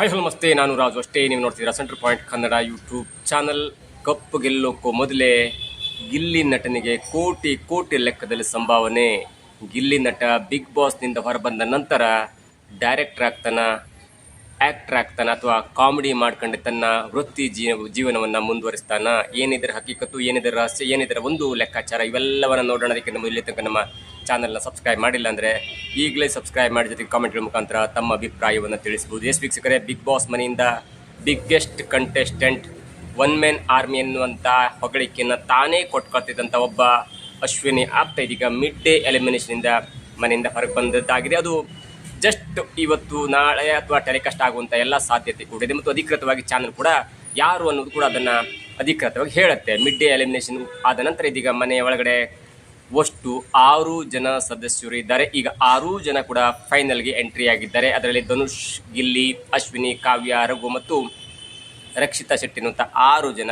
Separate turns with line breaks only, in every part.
High hello ನಮಸ್ತೆ. ನಾನು ರಾಜು ಅಷ್ಟೇ. ನೀವು ನೋಡ್ತೀರಾ centre point Kannada YouTube channel cup ಗೆಲ್ಲೋಕ್ಕೂ ಮೊದಲೇ ಗಿಲ್ಲಿ ನಟನಿಗೆ ಕೋಟಿ ಕೋಟಿ ಲೆಕ್ಕದಲ್ಲಿ ಸಂಭಾವನೆ. ಗಿಲ್ಲಿ ನಟ ಬಿಗ್ ಬಾಸ್ನಿಂದ ಹೊರಬಂದ ನಂತರ ಡೈರೆಕ್ಟರ್ ಆಗ್ತಾನ? ಆ್ಯಕ್ಟರ್ ಆಗ್ತಾನ ಅಥವಾ ಕಾಮಿಡಿ ಮಾಡ್ಕೊಂಡು ತನ್ನ ವೃತ್ತಿ ಜೀವ ಜೀವನವನ್ನು ಮುಂದುವರಿಸ್ತಾನ? ಏನಿದರ ಹಕ್ಕಿಕತ್ತು ಏನಿದರ ರಹಸ್ಯ, ಏನಿದರ ಒಂದು ಲೆಕ್ಕಾಚಾರ? ಇವೆಲ್ಲವನ್ನ ನೋಡೋಣದಕ್ಕೆ ನಮ್ಮ ಇಲ್ಲಿ ತನಕ ನಮ್ಮ ಚಾನಲ್ನ ಸಬ್ಸ್ಕ್ರೈಬ್ ಮಾಡಿಲ್ಲ ಅಂದರೆ ಈಗಲೇ ಸಬ್ಸ್ಕ್ರೈಬ್ ಮಾಡಿ ಜೊತೆಗೆ ಕಾಮೆಂಟ್ಗಳ ಮುಖಾಂತರ ತಮ್ಮ ಅಭಿಪ್ರಾಯವನ್ನು ತಿಳಿಸಬಹುದು. ಎಸ್ ವೀಕ್ಷಕರೇ ಬಿಗ್ ಬಾಸ್ ಮನೆಯಿಂದ biggest contestant one men army ಎನ್ನುವಂಥ ಹೊಗಳಿಕೆಯನ್ನು ತಾನೇ ಕೊಟ್ಕೊಳ್ತಿದ್ದಂಥ ಒಬ್ಬ ಅಶ್ವಿನಿ ಆಪ್ತ ಇದೀಗ. ಮಿಡ್ ಡೇ ಎಲಿಮಿನೇಷನಿಂದ ಮನೆಯಿಂದ ಹೊರಗೆ ಬಂದದ್ದಾಗಿದೆ. ಅದು ಜಸ್ಟ್ ಇವತ್ತು, ನಾಳೆ ಅಥವಾ ಟೆಲಿಕಾಸ್ಟ್ ಆಗುವಂಥ ಎಲ್ಲ ಸಾಧ್ಯತೆ ಕೂಡ ಇದೆ. ಮತ್ತು ಅಧಿಕೃತವಾಗಿ ಚಾನಲ್ ಕೂಡ ಯಾರು ಅನ್ನೋದು ಕೂಡ ಅದನ್ನು ಅಧಿಕೃತವಾಗಿ ಹೇಳುತ್ತೆ. ಮಿಡ್ ಡೇ ಎಲಿಮಿನೇಷನ್ ಆದ ನಂತರ ಇದೀಗ ಮನೆಯ ಒಳಗಡೆ ಒಷ್ಟು ಆರು ಜನ ಸದಸ್ಯರು ಇದ್ದಾರೆ. ಈಗ ಆರೂ ಜನ ಕೂಡ ಫೈನಲ್ಗೆ ಎಂಟ್ರಿ ಆಗಿದ್ದಾರೆ. ಅದರಲ್ಲಿ ಧನುಷ್, ಗಿಲ್ಲಿ, ಅಶ್ವಿನಿ, ಕಾವ್ಯ, ರಘು ಮತ್ತು ರಕ್ಷಿತಾ ಶೆಟ್ಟಿ ಅನ್ನುವಂಥ ಆರು ಜನ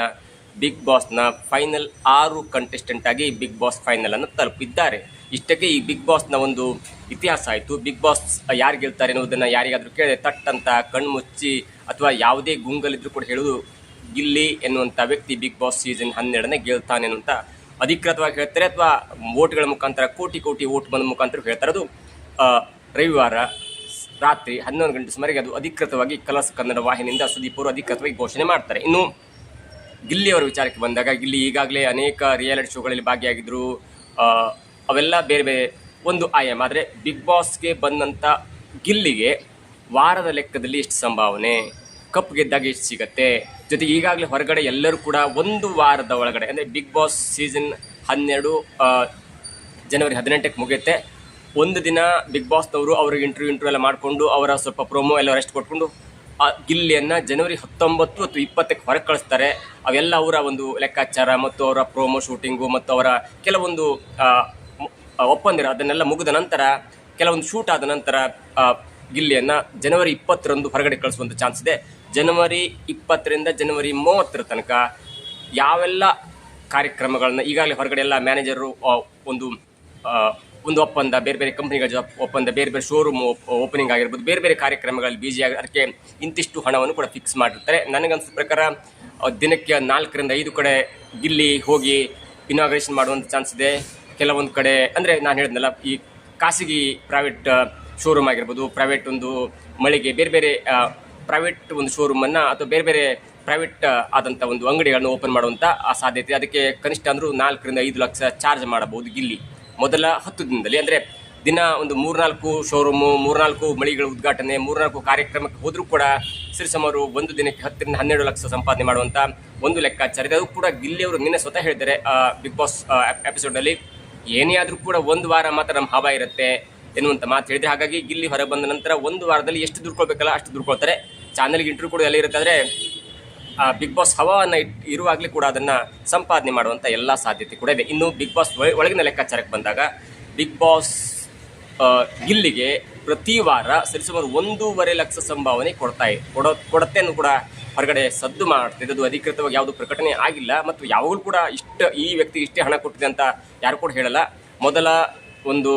ಬಿಗ್ ಬಾಸ್ನ ಫೈನಲ್ ಆರು ಕಂಟೆಸ್ಟೆಂಟ್ ಆಗಿ ಬಿಗ್ ಬಾಸ್ ಫೈನಲನ್ನು ತಲುಪಿದ್ದಾರೆ. ಇಷ್ಟಕ್ಕೆ ಈ ಬಿಗ್ ಬಾಸ್ನ ಒಂದು ಇತಿಹಾಸ ಆಯಿತು. ಬಿಗ್ ಬಾಸ್ ಯಾರು ಗೆಲ್ತಾರೆ ಅನ್ನೋದನ್ನು ಯಾರಿಗಾದರೂ ಕೇಳಿದ್ರೆ ತಟ್ ಅಂತ ಕಣ್ಣು ಮುಚ್ಚಿ ಅಥವಾ ಯಾವುದೇ ಗುಂಗಲಿದ್ರೂ ಕೂಡ ಹೇಳುವುದು ಗಿಲ್ಲಿ ಎನ್ನುವಂಥ ವ್ಯಕ್ತಿ ಬಿಗ್ ಬಾಸ್ ಸೀಸನ್ ಹನ್ನೆರಡನೇ ಗೆಲ್ತಾನೆ ಅನ್ನುವಂಥ ಅಧಿಕೃತವಾಗಿ ಹೇಳ್ತಾರೆ. ಅಥವಾ ವೋಟ್ಗಳ ಮುಖಾಂತರ ಕೋಟಿ ಕೋಟಿ ವೋಟ್ ಬಂದ ಮುಖಾಂತರ ಹೇಳ್ತಾರೆ. ಅದು ರವಿವಾರ ರಾತ್ರಿ ಹನ್ನೊಂದು ಗಂಟೆ ಸುಮಾರಿಗೆ ಅದು ಅಧಿಕೃತವಾಗಿ ಕಲರ್ಸ್ ಕನ್ನಡ ವಾಹಿನಿಯಿಂದ ಸುದೀಪ್ ಅವರು ಅಧಿಕೃತವಾಗಿ ಘೋಷಣೆ ಮಾಡ್ತಾರೆ. ಇನ್ನು ಗಿಲ್ಲಿ ಅವರ ವಿಚಾರಕ್ಕೆ ಬಂದಾಗ ಗಿಲ್ಲಿ ಈಗಾಗಲೇ ಅನೇಕ ರಿಯಾಲಿಟಿ ಶೋಗಳಲ್ಲಿ ಭಾಗಿಯಾಗಿದ್ದರು ಅವೆಲ್ಲ ಬೇರೆ ಬೇರೆ ಒಂದು ಆಯಾಮ. ಆದರೆ ಬಿಗ್ ಬಾಸ್ಗೆ ಬಂದಂಥ ಗಿಲ್ಲಿಗೆ ವಾರದ ಲೆಕ್ಕದಲ್ಲಿ ಎಷ್ಟು ಸಂಭಾವನೆ. ಕಪ್ ಗೆದ್ದಾಗ ಎಷ್ಟು ಸಿಗತ್ತೆ. ಜೊತೆಗೆ ಈಗಾಗಲೇ ಹೊರಗಡೆ ಎಲ್ಲರೂ ಕೂಡ ಒಂದು ವಾರದ ಒಳಗಡೆ, ಅಂದರೆ ಬಿಗ್ ಬಾಸ್ ಸೀಸನ್ ಹನ್ನೆರಡು ಜನವರಿ ಹದಿನೆಂಟಕ್ಕೆ ಮುಗಿಯುತ್ತೆ. ಒಂದು ದಿನ ಬಿಗ್ ಬಾಸ್ನವರು ಅವ್ರಿಗೆ ಇಂಟರ್ವ್ಯೂ ಇಂಟರ್ವ್ಯೂ ಎಲ್ಲ ಮಾಡಿಕೊಂಡು ಅವರ ಸ್ವಲ್ಪ ಪ್ರೊಮೋ ಎಲ್ಲ ರೆಸ್ಟ್ ಕೊಟ್ಕೊಂಡು, ಆ, ಗಿಲ್ಲಿಯನ್ನು ಜನವರಿ ಹತ್ತೊಂಬತ್ತು ಅಥವಾ ಇಪ್ಪತ್ತಕ್ಕೆ ಹೊರಗೆ ಕಳಿಸ್ತಾರೆ. ಅವೆಲ್ಲ ಅವರ ಒಂದು ಲೆಕ್ಕಾಚಾರ ಮತ್ತು ಅವರ ಪ್ರೋಮೋ ಶೂಟಿಂಗು ಮತ್ತು ಅವರ ಕೆಲವೊಂದು ಒಪ್ಪಂದಿರ ಅದನ್ನೆಲ್ಲ ಮುಗಿದ ನಂತರ, ಕೆಲವೊಂದು ಶೂಟ್ ಆದ ನಂತರ ಗಿಲ್ಲಿಯನ್ನು ಜನವರಿ ಇಪ್ಪತ್ತರಂದು ಹೊರಗಡೆ ಕಳಿಸುವಂಥ ಚಾನ್ಸ್ ಇದೆ. ಜನವರಿ ಇಪ್ಪತ್ತರಿಂದ ಜನವರಿ ಮೂವತ್ತರ ತನಕ ಯಾವೆಲ್ಲ ಕಾರ್ಯಕ್ರಮಗಳನ್ನ ಈಗಾಗಲೇ ಹೊರಗಡೆ ಎಲ್ಲ ಮ್ಯಾನೇಜರು ಒಂದು ಒಂದು ಒಪ್ಪಂದ, ಬೇರೆ ಬೇರೆ ಕಂಪ್ನಿಗಳ ಒಪ್ಪಂದ, ಬೇರೆ ಬೇರೆ ಶೋರೂಮ್ ಓಪನಿಂಗ್ ಆಗಿರ್ಬೋದು, ಬೇರೆ ಬೇರೆ ಕಾರ್ಯಕ್ರಮಗಳಲ್ಲಿ ಬಿಜಿ ಅದಕ್ಕೆ ಇಂತಿಷ್ಟು ಹಣವನ್ನು ಕೂಡ ಫಿಕ್ಸ್ ಮಾಡಿರ್ತಾರೆ. ನನಗನ್ಸಿದ ಪ್ರಕಾರ ದಿನಕ್ಕೆ ನಾಲ್ಕರಿಂದ ಐದು ಕಡೆ ಗಿಲ್ಲಿ ಹೋಗಿ ಇನಾಗ್ರೇಷನ್ ಮಾಡುವಂಥ ಚಾನ್ಸ್ ಇದೆ. ಕೆಲವೊಂದು ಕಡೆ, ಅಂದರೆ ನಾನು ಹೇಳಿದ್ನಲ್ಲ, ಈ ಖಾಸಗಿ ಪ್ರೈವೇಟ್ ಶೋರೂಮ್ ಆಗಿರ್ಬೋದು ಪ್ರೈವೇಟ್ ಒಂದು ಮಳಿಗೆ ಬೇರೆ ಬೇರೆ ಪ್ರೈವೇಟ್ ಒಂದು ಶೋರೂಮನ್ನು ಅಥವಾ ಬೇರೆ ಬೇರೆ ಪ್ರೈವೇಟ್ ಆದಂಥ ಒಂದು ಅಂಗಡಿಗಳನ್ನು ಓಪನ್ ಮಾಡುವಂಥ ಆ, ಸಾಧ್ಯತೆ. ಅದಕ್ಕೆ ಕನಿಷ್ಠ ಅಂದರೂ ನಾಲ್ಕರಿಂದ ಐದು ಲಕ್ಷ ಚಾರ್ಜ್ ಮಾಡಬಹುದು ಇಲ್ಲಿ. ಮೊದಲ ಹತ್ತು ದಿನದಲ್ಲಿ, ಅಂದರೆ ದಿನ ಒಂದು ಮೂರ್ನಾಲ್ಕು ಶೋರೂಮು ಮೂರ್ನಾಲ್ಕು ಮಳಿಗಳ ಉದ್ಘಾಟನೆ, ಮೂರ್ನಾಲ್ಕು ಕಾರ್ಯಕ್ರಮಕ್ಕೆ ಹೋದರೂ ಕೂಡ ಸಿರಿಸಮರು ಒಂದು ದಿನಕ್ಕೆ ಹತ್ತರಿಂದ ಹನ್ನೆರಡು ಲಕ್ಷ ಸಂಪಾದನೆ ಮಾಡುವಂಥ ಒಂದು ಲೆಕ್ಕಾಚಾರ ಇದೆ. ಅದು ಕೂಡ ಗಿಲ್ಲಿ ಅವರು ನಿನ್ನೆ ಸ್ವತಃ ಹೇಳಿದ್ದಾರೆ ಬಿಗ್ ಬಾಸ್ ಎಪಿಸೋಡಲ್ಲಿ ಏನೇ ಆದರೂ ಕೂಡ ಒಂದು ವಾರ ಮಾತ್ರ ನಮ್ಮ ಹವಾ ಇರುತ್ತೆ ಎನ್ನುವಂಥ ಮಾತು ಹೇಳಿದ್ರೆ ಹಾಗಾಗಿ ಗಿಲ್ಲಿ ಹೊರಗೆ ಬಂದ ನಂತರ ಒಂದು ವಾರದಲ್ಲಿ ಎಷ್ಟು ದುಡ್ಕೊಳ್ಬೇಕಲ್ಲ ಅಷ್ಟು ದುಡ್ಕೊಳ್ತಾರೆ. ಚಾನಲ್ಗೆ ಇಂಟರ್ವ್ಯೂ ಕೂಡ ಎಲ್ಲ ಇರುತ್ತೆ ಆದರೆ ಬಿಗ್ ಬಾಸ್ ಹವಾವನ್ನು ಇಟ್, ಇರುವಾಗಲೇ ಕೂಡ ಅದನ್ನು ಸಂಪಾದನೆ ಮಾಡುವಂಥ ಎಲ್ಲ ಸಾಧ್ಯತೆ ಕೂಡ ಇದೆ. ಇನ್ನು ಬಿಗ್ ಬಾಸ್ ಒಳ- ಒಳಗಿನ ಲೆಕ್ಕಾಚಾರಕ್ಕೆ ಬಂದಾಗ ಬಿಗ್ ಬಾಸ್ ಗಿಲ್ಲಿಗೆ ಪ್ರತಿ ವಾರ ಸರಿಸುಮಾರು ಒಂದೂವರೆ ಲಕ್ಷ ಸಂಭಾವನೆ ಕೊಡ್ತಾ, ಕೊಡೋ, ಕೊಡುತ್ತೆ ಕೂಡ ಹೊರಗಡೆ ಸದ್ದು ಮಾಡ್ತಿದ್ದು ಅಧಿಕೃತವಾಗಿ ಯಾವುದು ಪ್ರಕಟಣೆ ಆಗಿಲ್ಲ. ಮತ್ತು ಯಾವಾಗಲೂ ಕೂಡ ಇಷ್ಟು, ಈ ವ್ಯಕ್ತಿ ಇಷ್ಟೇ ಹಣ ಕೊಟ್ಟಿದೆ ಅಂತ ಯಾರು ಕೂಡ ಹೇಳಲ್ಲ. ಮೊದಲ ಒಂದು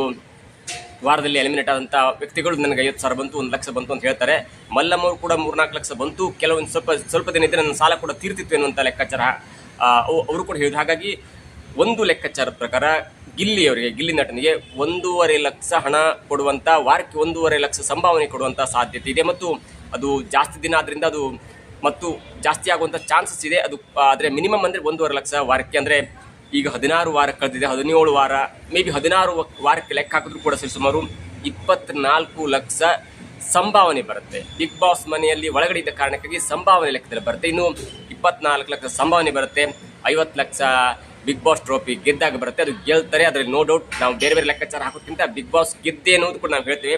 ವಾರದಲ್ಲಿ ಎಲಿಮಿನೇಟ್ ಆದಂಥ ವ್ಯಕ್ತಿಗಳು ನನಗೆ ಐವತ್ತು ಸಾವಿರ ಬಂತು, ಒಂದು ಲಕ್ಷ ಬಂತು ಅಂತ ಹೇಳ್ತಾರೆ. ಮಲ್ಲಮ್ಮವರು ಕೂಡ ಮೂರ್ನಾಲ್ಕು ಲಕ್ಷ ಬಂತು. ಕೆಲವೊಂದು ಸ್ವಲ್ಪ ಸ್ವಲ್ಪ ದಿನ ಇದ್ದರೆ ನನ್ನ ಸಾಲ ಕೂಡ ತೀರ್ತಿತ್ತು ಎನ್ನುವಂಥ ಲೆಕ್ಕಾಚಾರ ಅವರು ಕೂಡ ಹೇಳಿದ್ರು ಹಾಗಾಗಿ ಒಂದು ಲೆಕ್ಕಾಚಾರದ ಪ್ರಕಾರ ಗಿಲ್ಲಿ ಅವರಿಗೆ ಗಿಲ್ಲಿ ನಟನಿಗೆ ಒಂದೂವರೆ ಲಕ್ಷ ಹಣ ಕೊಡುವಂಥ ವಾರಕ್ಕೆ ಒಂದೂವರೆ ಲಕ್ಷ ಸಂಭಾವನೆ ಕೊಡುವಂಥ ಸಾಧ್ಯತೆ ಇದೆ. ಮತ್ತು ಅದು ಜಾಸ್ತಿ ದಿನ ಆದ್ದರಿಂದ ಅದು ಮತ್ತು ಜಾಸ್ತಿ ಆಗುವಂಥ ಚಾನ್ಸಸ್ ಇದೆ. ಅದು ಆದರೆ ಮಿನಿಮಮ್ ಅಂದರೆ ಒಂದೂವರೆ ಲಕ್ಷ ವಾರಕ್ಕೆ ಅಂದರೆ ಈಗ ಹದಿನಾರು ವಾರ ಕಳೆದಿದೆ, ಹದಿನೇಳು ವಾರ ಮೇ ಬಿ ಹದಿನಾರು ವಾರಕ್ಕೆ ಲೆಕ್ಕ ಹಾಕಿದ್ರು ಕೂಡ ಸರಿ, ಸುಮಾರು ಇಪ್ಪತ್ನಾಲ್ಕು ಲಕ್ಷ ಸಂಭಾವನೆ ಬರುತ್ತೆ. ಬಿಗ್ ಬಾಸ್ ಮನೆಯಲ್ಲಿ ಒಳಗಡೆ ಇದ್ದ ಕಾರಣಕ್ಕಾಗಿ ಸಂಭಾವನೆ ಲೆಕ್ಕದಲ್ಲಿ ಬರುತ್ತೆ. ಇನ್ನು ಇಪ್ಪತ್ನಾಲ್ಕು ಲಕ್ಷ ಸಂಭಾವನೆ ಬರುತ್ತೆ. ಐವತ್ತು ಲಕ್ಷ ಬಿಗ್ ಬಾಸ್ ಟ್ರೋಫಿ ಗೆದ್ದಾಗ ಬರುತ್ತೆ. ಅದು ಗೆಲ್ತಾರೆ. ಅದರಲ್ಲಿ ನೋ ಡೌಟ್ ನಾವು ಬೇರೆ ಬೇರೆ ಲೆಕ್ಕಾಚಾರ ಹಾಕೋದ್ಕಿಂತ ಬಿಗ್ ಬಾಸ್ ಗೆದ್ದೆ ಅನ್ನೋದು ಕೂಡ ನಾವು ಹೇಳ್ತೇವೆ.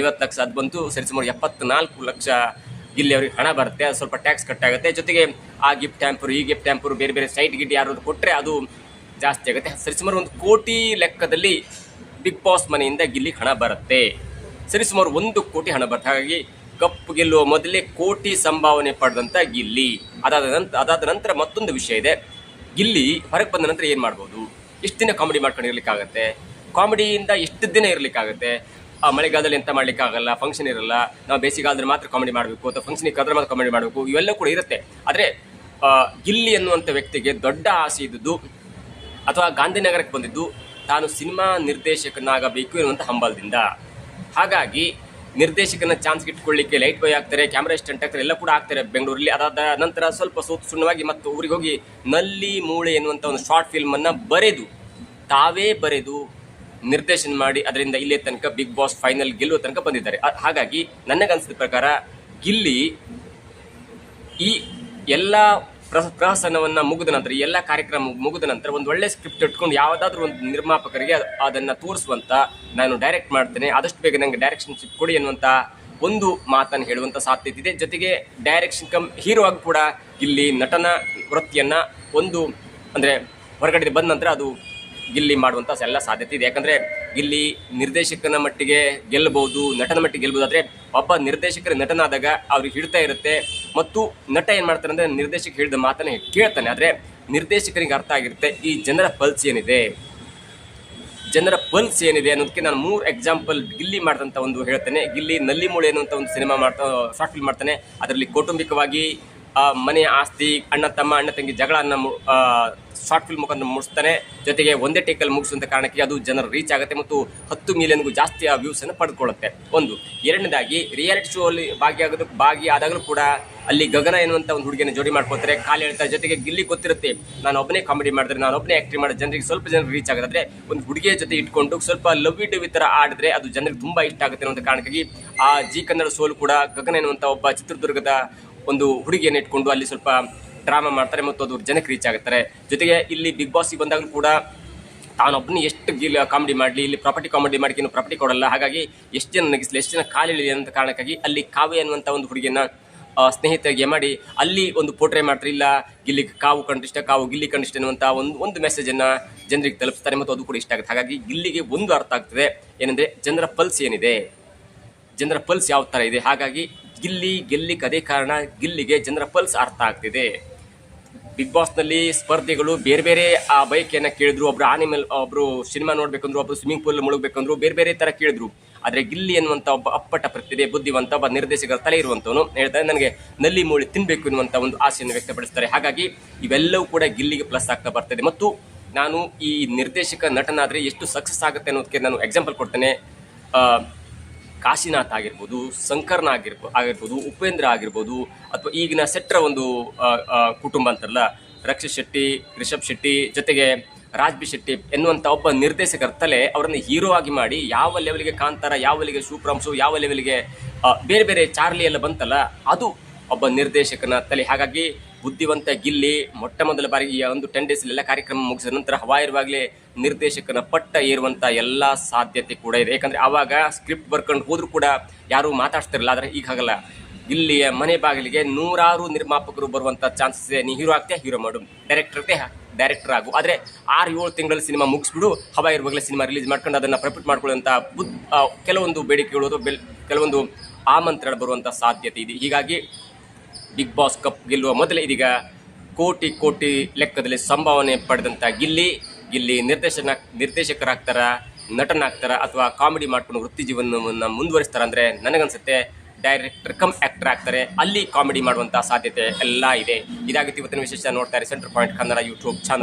ಐವತ್ತು ಲಕ್ಷ ಅದು ಬಂತು, ಸರಿ, ಸುಮಾರು ಎಪ್ಪತ್ನಾಲ್ಕು ಲಕ್ಷ ಇಲ್ಲಿ ಅವ್ರಿಗೆ ಹಣ ಬರುತ್ತೆ, ಅದು ಸ್ವಲ್ಪ ಟ್ಯಾಕ್ಸ್ ಕಟ್ ಆಗುತ್ತೆ. ಜೊತೆಗೆ ಆ ಗಿಫ್ಟ್ ಟ್ಯಾಂಪರು ಈ ಗಿಫ್ಟ್ ಟ್ಯಾಂಪರು ಬೇರೆ ಬೇರೆ ಸೈಟ್ ಗಿಟ್ ಯಾರು ಕೊಟ್ಟರೆ ಅದು ಜಾಸ್ತಿ ಆಗುತ್ತೆ. ಸರಿಸುಮಾರು ಒಂದು ಕೋಟಿ ಲೆಕ್ಕದಲ್ಲಿ ಬಿಗ್ ಬಾಸ್ ಮನೆಯಿಂದ ಗಿಲ್ಲಿ ಹಣ ಬರುತ್ತೆ. ಸರಿಸುಮಾರು ಒಂದು ಕೋಟಿ ಹಣ ಬರುತ್ತೆ. ಹಾಗಾಗಿ ಕಪ್ ಗೆಲ್ಲುವ ಮೊದಲೇ ಕೋಟಿ ಸಂಭಾವನೆ ಪಡೆದಂಥ ಗಿಲ್ಲಿ. ಅದಾದ ನಂತರ ಅದಾದ ನಂತರ ಮತ್ತೊಂದು ವಿಷಯ ಇದೆ. ಗಿಲ್ಲಿ ಹೊರಗೆ ಬಂದ ನಂತರ ಏನು ಮಾಡ್ಬೋದು? ಎಷ್ಟು ದಿನ ಕಾಮಿಡಿ ಮಾಡ್ಕೊಂಡು ಇರಲಿಕ್ಕಾಗತ್ತೆ ಕಾಮಿಡಿಯಿಂದ ಎಷ್ಟು ದಿನ ಇರ್ಲಿಕ್ಕಾಗತ್ತೆ. ಆ ಮಳೆಗಾಲದಲ್ಲಿ ಎಂತ ಮಾಡ್ಲಿಕ್ಕೆ ಆಗಲ್ಲ ಫಂಕ್ಷನ್ ಇರಲ್ಲ, ನಾವು ಬೇಸಿಗಾಲದಲ್ಲಿ ಮಾತ್ರ ಕಾಮಿಡಿ ಮಾಡಬೇಕು, ಅಥವಾ ಫಂಕ್ಷನ್ ಕದ್ರೆ ಮಾತ್ರ ಕಾಮಿಡಿ ಮಾಡಬೇಕು, ಇವೆಲ್ಲ ಕೂಡ ಇರುತ್ತೆ. ಆದರೆ ಗಿಲ್ಲಿ ಅನ್ನುವಂಥ ವ್ಯಕ್ತಿಗೆ ದೊಡ್ಡ ಆಸೆ ಇದ್ದದ್ದು, ಅಥವಾ ಗಾಂಧಿನಗರಕ್ಕೆ ಬಂದಿದ್ದು, ತಾನು ಸಿನಿಮಾ ನಿರ್ದೇಶಕನಾಗಬೇಕು ಎನ್ನುವಂಥ ಹಂಬಲದಿಂದ. ಹಾಗಾಗಿ, ನಿರ್ದೇಶಕನ ಚಾನ್ಸ್ ಇಟ್ಕೊಳ್ಳಿಕ್ಕೆ ಲೈಟ್ ಬಾಯ್ ಆಗ್ತಾರೆ ಕ್ಯಾಮ್ರಾ ಅಸಿಸ್ಟೆಂಟ್ ಆಗ್ತಾರೆ, ಎಲ್ಲ ಕೂಡ ಆಗ್ತಾರೆ ಬೆಂಗಳೂರಲ್ಲಿ. ಅದಾದ ನಂತರ ಸ್ವಲ್ಪ ಸೋತು ಸುಣ್ಣವಾಗಿ ಮತ್ತು ಊರಿಗೆ ಹೋಗಿ, ನಲ್ಲಿ ಮೂಳೆ ಎನ್ನುವಂಥ ಒಂದು ಶಾರ್ಟ್ ಫಿಲ್ಮನ್ನು ಬರೆದು, ತಾವೇ ಬರೆದು ನಿರ್ದೇಶನ ಮಾಡಿ ಅದರಿಂದ ಇಲ್ಲೇ ತನಕ ಬಿಗ್ ಬಾಸ್ ಫೈನಲ್ ಗೆಲ್ಲುವ ತನಕ ಬಂದಿದ್ದಾರೆ. ಹಾಗಾಗಿ ನನಗನ್ಸಿದ ಪ್ರಕಾರ ಗಿಲ್ಲಿ ಈ ಎಲ್ಲ ಪ್ರಹಸನವನ್ನು ಮುಗಿದ ನಂತರ ಎಲ್ಲ ಕಾರ್ಯಕ್ರಮ ಮುಗಿದ ನಂತರ ಒಂದು ಒಳ್ಳೆ ಸ್ಕ್ರಿಪ್ಟ್ ಇಟ್ಕೊಂಡು ಯಾವುದಾದ್ರೂ ಒಂದು ನಿರ್ಮಾಪಕರಿಗೆ ಅದನ್ನು ತೋರಿಸುವಂತ ನಾನು ಡೈರೆಕ್ಟ್ ಮಾಡ್ತೇನೆ. ಆದಷ್ಟು ಬೇಗ ನನಗೆ ಡೈರೆಕ್ಷನ್ ಶಿಪ್ ಕೊಡಿ ಅನ್ನುವಂತ ಒಂದು ಮಾತನ್ನು ಹೇಳುವಂತ ಸಾಧ್ಯತೆ ಇದೆ. ಜೊತೆಗೆ ಡೈರೆಕ್ಷನ್ ಕಮ್ ಹೀರೋ ಆಗಿ ಕೂಡ ಇಲ್ಲಿ ನಟನ ವೃತ್ತಿಯನ್ನ ಒಂದು ಅಂದ್ರೆ ಹೊರಗಡೆ ಬಂದ ನಂತರ ಅದು ಗಿಲ್ಲಿ ಮಾಡುವಂತ ಎಲ್ಲ ಸಾಧ್ಯತೆ ಇದೆ. ಯಾಕಂದ್ರೆ ಇಲ್ಲಿ ನಿರ್ದೇಶಕನ ಮಟ್ಟಿಗೆ ಗೆಲ್ಲಬಹುದು, ನಟನ ಮಟ್ಟಿಗೆ ಗೆಲ್ಬೋದು ಆದ್ರೆ ಒಬ್ಬ ನಿರ್ದೇಶಕರ ನಟನಾದಾಗ ಅವ್ರಿಗೆ ಹಿಡ್ತಾ ಇರುತ್ತೆ. ಮತ್ತು ನಟ ಏನು ಮಾಡ್ತಾರೆ ಅಂದ್ರೆ ನಿರ್ದೇಶಕ ಹೇಳಿದ ಮಾತನ್ನ ಕೇಳ್ತಾನೆ. ಆದ್ರೆ ನಿರ್ದೇಶಕರಿಗೆ ಅರ್ಥ ಆಗಿರುತ್ತೆ ಈ ಜನರ ಪಲ್ಸ್ ಏನಿದೆ. ಜನರ ಪಲ್ಸ್ ಏನಿದೆ ಅನ್ನೋದಕ್ಕೆ ನಾನು ಮೂರು ಎಕ್ಸಾಂಪಲ್ ಗಿಲ್ಲಿ ಮಾಡಿದಂಥ ಒಂದು ಹೇಳ್ತೇನೆ. ಗಿಲ್ಲಿ ನಲ್ಲಿ ಮೂಳೆ ಅನ್ನುವಂಥ ಒಂದು ಸಿನಿಮಾ ಮಾಡ್ತಾ, ಶಾರ್ಟ್ ಫಿಲ್ಮ್ ಮಾಡ್ತಾನೆ. ಅದರಲ್ಲಿ ಕೌಟುಂಬಿಕವಾಗಿ ಮನೆ ಆಸ್ತಿ, ಅಣ್ಣ ತಮ್ಮ, ಅಣ್ಣ ತಂಗಿ ಜಗಳನ್ನ ಶಾರ್ಟ್ ಫಿಲ್ಮ್ ಮುಖಾಂತರ ಮುಗಿಸ್ತಾನೆ. ಜೊತೆಗೆ ಒಂದೇ ಟೇಕಲ್ಲಿ ಮುಗಿಸುವಂಥ ಕಾರಣಕ್ಕೆ ಅದು ಜನರು ರೀಚ್ ಆಗುತ್ತೆ ಮತ್ತು ಹತ್ತು ಮಿಲಿಯನ್ಗೂ ಜಾಸ್ತಿ ಆ ವ್ಯೂಸ್ ಅನ್ನು ಪಡೆದುಕೊಳ್ಳುತ್ತೆ ಒಂದು, ಎರಡನೇದಾಗಿ ರಿಯಾಲಿಟಿ ಶೋ ಅಲ್ಲಿ ಭಾಗಿಯಾಗೋದಕ್ಕೆ ಭಾಗಿ ಆದಾಗಲೂ ಕೂಡ ಅಲ್ಲಿ ಗಗನ ಎನ್ನುವಂಥ ಒಂದು ಹುಡುಗಿಯನ್ನು ಜೋಡಿ ಮಾಡ್ಕೊತಾರೆ ಕಾಲು ಹೇಳ್ತಾರೆ ಜೊತೆಗೆ ಗಿಲ್ಲಿ ಗೊತ್ತಿರುತ್ತೆ, ನಾನು ಒಬ್ಬನೇ ಕಾಮಿಡಿ ಮಾಡಿದ್ರೆ ನಾನು ಒಬ್ಬನೇ ಆ್ಯಕ್ಟಿಂಗ್ ಮಾಡಿದ್ರೆ ಜನರಿಗೆ ಸ್ವಲ್ಪ ಜನರು ರೀಚ್ ಆಗೋದಾದ್ರೆ ಒಂದು ಹುಡುಗಿಯ ಜೊತೆ ಇಟ್ಕೊಂಡು ಸ್ವಲ್ಪ ಲವ್ ಇಟ್ ಥರ ಆಡಿದ್ರೆ ಅದು ಜನರಿಗೆ ತುಂಬಾ ಇಷ್ಟ ಆಗುತ್ತೆ ಅನ್ನೋ ಕಾರಣಕ್ಕಾಗಿ ಆ ಜಿ ಕನ್ನಡ ಸೋಲು ಕೂಡ ಗಗನ ಎನ್ನುವಂಥ ಒಬ್ಬ ಚಿತ್ರದುರ್ಗದ ಒಂದು ಹುಡುಗಿಯನ್ನು ಇಟ್ಕೊಂಡು ಅಲ್ಲಿ ಸ್ವಲ್ಪ ಡ್ರಾಮಾ ಮಾಡ್ತಾರೆ ಮತ್ತು ಅದು ಜನಕ್ಕೆ ರೀಚ್ ಆಗುತ್ತಾರೆ. ಜೊತೆಗೆ ಇಲ್ಲಿ ಬಿಗ್ ಬಾಸ್ಗೆ ಬಂದಾಗಲೂ ಕೂಡ ತಾನೊಬ್ಬನೇ ಎಷ್ಟು ಗಿಲ್ ಕಾಮಿಡಿ ಮಾಡಲಿ, ಇಲ್ಲಿ ಪ್ರಾಪರ್ಟಿ ಕಾಮಿಡಿ ಮಾಡಿ ಇನ್ನು ಪ್ರಾಪರ್ಟಿ ಕೊಡಲ್ಲ. ಹಾಗಾಗಿ ಎಷ್ಟು ಜನ ನಗಿಸಲಿ, ಎಷ್ಟು ಜನ ಕಾಲಿಳಿ ಅಂತ ಕಾರಣಕ್ಕಾಗಿ ಅಲ್ಲಿ ಕಾವೇ ಅನ್ನುವಂಥ ಒಂದು ಹುಡುಗಿಯನ್ನ ಸ್ನೇಹಿತರಿಗೆ ಮಾಡಿ ಅಲ್ಲಿ ಒಂದು ಪೋಟ್ರೆ ಮಾಡ್ತಾರೆ. ಇಲ್ಲ ಗಿಲ್ಲಿ ಕಾವು ಕಂಡಿಷ್ಟ, ಕಾವು ಗಿಲ್ಲಿ ಕಂಡಿಷ್ಟ ಅನ್ನುವಂಥ ಒಂದು ಒಂದು ಮೆಸೇಜನ್ನು ಜನರಿಗೆ ತಲುಪಿಸ್ತಾರೆ ಮತ್ತು ಅದು ಕೂಡ ಇಷ್ಟ ಆಗುತ್ತೆ. ಹಾಗಾಗಿ ಗಿಲ್ಲಿಗೆ ಒಂದು ಅರ್ಥ ಆಗ್ತದೆ. ಏನಂದರೆ, ಜನರ ಪಲ್ಸ್ ಏನಿದೆ? ಜನರ ಪಲ್ಸ್ ಯಾವ ಥರ ಇದೆ? ಹಾಗಾಗಿ ಗಿಲ್ಲಿ ಗೆಲ್ಲಿಗೆ ಅದೇ ಕಾರಣ ಗಿಲ್ಲಿಗೆ ಜನರ ಪಲ್ಸ್ ಅರ್ಥ ಆಗ್ತಿದೆ. ಬಿಗ್ ಬಾಸ್ನಲ್ಲಿ ಸ್ಪರ್ಧಿಗಳು ಬೇರೆ ಬೇರೆ ಆ ಬೈಕೆಯನ್ನು ಕೇಳಿದ್ರು, ಒಬ್ರು ಆನಿಮಲ್ ಒಬ್ರು ಸಿನಿಮಾ ನೋಡ್ಬೇಕಂದ್ರು, ಒಬ್ರು ಸ್ವಿಮ್ಮಿಂಗ್ ಪೂಲ್ ಮುಳುಗಬೇಕಂದ್ರು ಬೇರೆ ಬೇರೆ ತರ ಕೇಳಿದ್ರು. ಆದರೆ ಗಿಲ್ಲಿ ಅನ್ನುವಂಥ ಒಬ್ಬ ಅಪ್ಪಟ ಪ್ರತಿಭೆ, ಬುದ್ಧಿವಂತ ಒಬ್ಬ ನಿರ್ದೇಶಕರ ತಲೆ ಇರುವಂತವನು ಹೇಳ್ತಾರೆ, ನನಗೆ ನಲ್ಲಿ ಮೂಳಿ ತಿನ್ನಬೇಕು ಎನ್ನುವಂಥ ಒಂದು ಆಸೆಯನ್ನು ವ್ಯಕ್ತಪಡಿಸ್ತಾರೆ. ಹಾಗಾಗಿ ಇವೆಲ್ಲವೂ ಕೂಡ ಗಿಲ್ಲಿಗೆ ಪ್ಲಸ್ ಆಗ್ತಾ ಬರ್ತದೆ. ಮತ್ತು ನಾನು ಈ ನಿರ್ದೇಶಕ ನಟನಾದ್ರೆ ಎಷ್ಟು ಸಕ್ಸಸ್ ಆಗುತ್ತೆ ಅನ್ನೋದಕ್ಕೆ ನಾನು ಎಕ್ಸಾಂಪಲ್ ಕೊಡ್ತೇನೆ. ಕಾಶಿನಾಥ್ ಆಗಿರ್ಬೋದು, ಶಂಕರ್ನ ಆಗಿರ್ಬೋ, ಆಗಿರ್ಬೋದು, ಉಪೇಂದ್ರ ಆಗಿರ್ಬೋದು, ಅಥವಾ ಈಗಿನ ಸೆಟ್ರ ಒಂದು ಕುಟುಂಬ ಅಂತಾರಲ್ಲ ರಕ್ಷಿತ್ ಶೆಟ್ಟಿ, ರಿಷಬ್ ಶೆಟ್ಟಿ, ಜೊತೆಗೆ ರಾಜ್ಬಿ ಶೆಟ್ಟಿ ಎನ್ನುವಂಥ ಒಬ್ಬ ನಿರ್ದೇಶಕರ ತಲೆ ಅವರನ್ನು ಹೀರೋ ಆಗಿ ಮಾಡಿ ಯಾವ ಲೆವೆಲ್ಗೆ ಕಾಂತಾರ, ಯಾವ ಲೆವೆಲ್ಗೆ ಸೂಪ್ರಾಂಶು ಯಾವ ಲೆವೆಲ್ಗೆ ಬೇರೆ ಬೇರೆ ಚಾರ್ಲಿ ಎಲ್ಲ ಬಂತಲ್ಲ, ಅದು ಒಬ್ಬ ನಿರ್ದೇಶಕನ ತಲೆ. ಹಾಗಾಗಿ ಬುದ್ಧಿವಂತ ಗಿಲ್ಲಿ ಮೊಟ್ಟ ಮೊದಲ ಬಾರಿಗೆ ಒಂದು ಟೆನ್ ಡೇಸ್ ಎಲ್ಲ ಕಾರ್ಯಕ್ರಮ ಮುಗಿಸಿದ ನಂತರ ಹವಾ ಇರುವಾಗಲೇ ನಿರ್ದೇಶಕನ ಪಟ್ಟ ಏರುವಂತ ಎಲ್ಲ ಸಾಧ್ಯತೆ ಕೂಡ ಇದೆ. ಯಾಕಂದ್ರೆ ಆವಾಗ ಸ್ಕ್ರಿಪ್ಟ್ ಬರ್ಕೊಂಡು ಹೋದರೂ ಕೂಡ ಯಾರು ಮಾತಾಡ್ತಿರಲ್ಲ ಆದರೆ ಈಗ ಹಾಗಲ್ಲ. ಇಲ್ಲಿಯ ಮನೆ ಬಾಗಿಲಿಗೆ ನೂರಾರು ನಿರ್ಮಾಪಕರು ಬರುವಂತ ಚಾನ್ಸಸ್ ಇದೆ. ನೀ ಹೀರೋ ಆಗ್ತೀಯ? ಹೀರೋ ಮಾಡು. ಡೈರೆಕ್ಟರ್ ಆಗ್ತೀಯ? ಡೈರೆಕ್ಟರ್ ಆಗು. ಆದ್ರೆ ಆರು ಏಳು ತಿಂಗಳಲ್ಲಿ ಸಿನಿಮಾ ಮುಗಿಸ್ಬಿಡು ಹವಾ ಇರುವಾಗಲೇ ಸಿನಿಮಾ ರಿಲೀಸ್ ಮಾಡ್ಕೊಂಡು ಅದನ್ನ ಪ್ರಫಿಟ್ ಮಾಡ್ಕೊಳ್ಳುವಂಥ ಬುದ್ ಕೆಲವೊಂದು ಬೇಡಿಕೆಗಳು ಅಥವಾ ಕೆಲವೊಂದು ಆಮಂತ್ರಣ ಬರುವಂತ ಸಾಧ್ಯತೆ ಇದೆ. ಹೀಗಾಗಿ ಬಿಗ್ ಬಾಸ್ ಕಪ್ ಗೆಲ್ಲುವ ಮೊದಲೇ ಇದೀಗ ಕೋಟಿ ಕೋಟಿ ಲೆಕ್ಕದಲ್ಲಿ ಸಂಭಾವನೆ ಪಡೆದಂತ ಗಿಲ್ಲಿ. ಗಿಲ್ಲಿ ನಿರ್ದೇಶನ, ನಿರ್ದೇಶಕರಾಗ್ತಾರ, ನಟನಾಗ್ತಾರ ಅಥವಾ ಕಾಮಿಡಿ ಮಾಡ್ಕೊಂಡು ವೃತ್ತಿ ಜೀವನವನ್ನು ಮುಂದುವರಿಸ್ತಾರ ಅಂದ್ರೆ ನನಗನ್ಸುತ್ತೆ ಡೈರೆಕ್ಟರ್ ಕಮ್ ಆಕ್ಟರ್ ಆಗ್ತಾರೆ. ಅಲ್ಲಿ ಕಾಮಿಡಿ ಮಾಡುವಂಥ ಸಾಧ್ಯತೆ ಎಲ್ಲ ಇದೆ. ಇದಾಗಿತ್ತು ಇವತ್ತಿನ ವಿಶೇಷ ನೋಡ್ತಾರೆ centre point Kannada YouTube channel